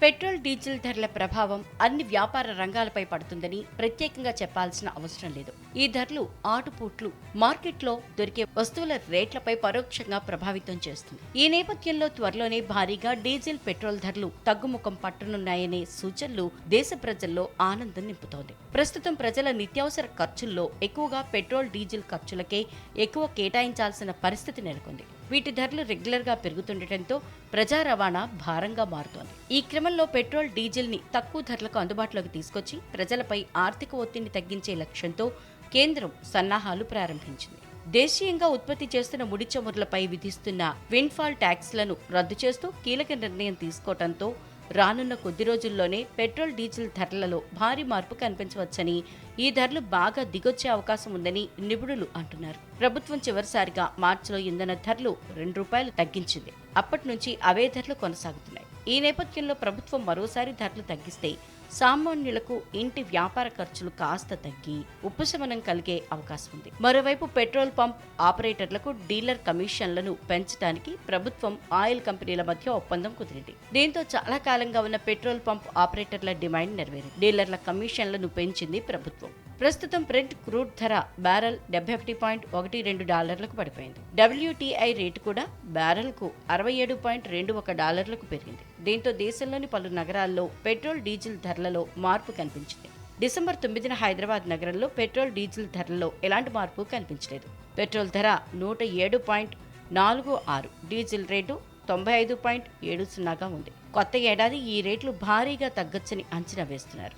Petrol diesel ధరల ప్రభావం అన్ని వ్యాపార రంగాలపై పడుతుందని ప్రత్యేకంగా చెప్పాల్సిన అవసరం లేదు. ఈ ధరలు ఆటుపోట్లు మార్కెట్లో దొరికే వస్తువుల రేట్లపై పరోక్షంగా ప్రభావితం చేస్తుంది. ఈ నేపథ్యంలో త్వరలోనే భారీగా డీజిల్ పెట్రోల్ ధరలు తగ్గుముఖం పట్టనున్నాయనే సూచనలు దేశ ప్రజల్లో ఆనందం నింపుతోంది. ప్రస్తుతం ప్రజల నిత్యావసర ఖర్చుల్లో ఎక్కువగా పెట్రోల్ డీజిల్ ఖర్చులకే ఎక్కువ కేటాయించాల్సిన పరిస్థితి నెలకొంది. వీటి ధరలు రెగ్యులర్గా పెరుగుతుండటంతో ప్రజా రవాణా భారంగా మారుతోంది. ఈ క్రమంలో పెట్రోల్ డీజిల్ని తక్కువ ధరలకు అందుబాటులోకి తీసుకొచ్చి ప్రజలపై ఆర్థిక ఒత్తిడిని తగ్గించే లక్ష్యంతో కేంద్రం సన్నాహాలు ప్రారంభించింది. దేశీయంగా ఉత్పత్తి చేస్తున్న ముడి చమురులపై విధిస్తున్న విన్ఫాల్ ట్యాక్స్లను రద్దు చేస్తూ కీలక నిర్ణయం తీసుకోవడంతో రానున్న కొద్ది రోజుల్లోనే పెట్రోల్ డీజిల్ ధరలలో భారీ మార్పు కనిపించవచ్చని ఈ ధరలు బాగా దిగొచ్చే అవకాశం ఉందని నిపుణులు అంటున్నారు. ప్రభుత్వం చివరిసారిగా మార్చిలో ఇంధన ధరలు రెండు రూపాయలు తగ్గించింది. అప్పటి నుంచి అవే ధరలు కొనసాగుతున్నాయి. ఈ నేపథ్యంలో ప్రభుత్వం మరోసారి ధరలు తగ్గిస్తే సామాన్యులకు ఇంటి వ్యాపార ఖర్చులు కాస్త తగ్గి ఉపశమనం కలిగే అవకాశం ఉంది. మరోవైపు పెట్రోల్ పంప్ ఆపరేటర్లకు డీలర్ కమిషన్లను పెంచడానికి ప్రభుత్వం ఆయిల్ కంపెనీల మధ్య ఒప్పందం కుదిరింది. దీంతో చాలా కాలంగా ఉన్న పెట్రోల్ పంప్ ఆపరేటర్ల డిమాండ్ నెరవేరింది. డీలర్ల కమిషన్లను పెంచింది ప్రభుత్వం. ప్రస్తుతం బ్రెంట్ క్రూడ్ ధర బ్యారెల్ డెబ్బై ఒకటి పాయింట్ ఒకటి రెండు డాలర్లకు పడిపోయింది. డబ్ల్యూటీఐ రేటు కూడా బ్యారెల్కు అరవై ఏడు పాయింట్ రెండు ఒక డాలర్లకు పెరిగింది. దీంతో దేశంలోని పలు నగరాల్లో పెట్రోల్ డీజిల్ ధరలలో మార్పు కనిపించింది. డిసెంబర్ తొమ్మిదిన హైదరాబాద్ నగరంలో పెట్రోల్ డీజిల్ ధరలలో ఎలాంటి మార్పు కనిపించలేదు. పెట్రోల్ ధర నూట ఏడు పాయింట్ నాలుగు ఆరు డీజిల్ రేటు తొంభై ఐదు పాయింట్ ఏడు సున్నాగా ఉంది. కొత్త ఏడాది ఈ రేట్లు భారీగా తగ్గొచ్చని అంచనా వేస్తున్నారు.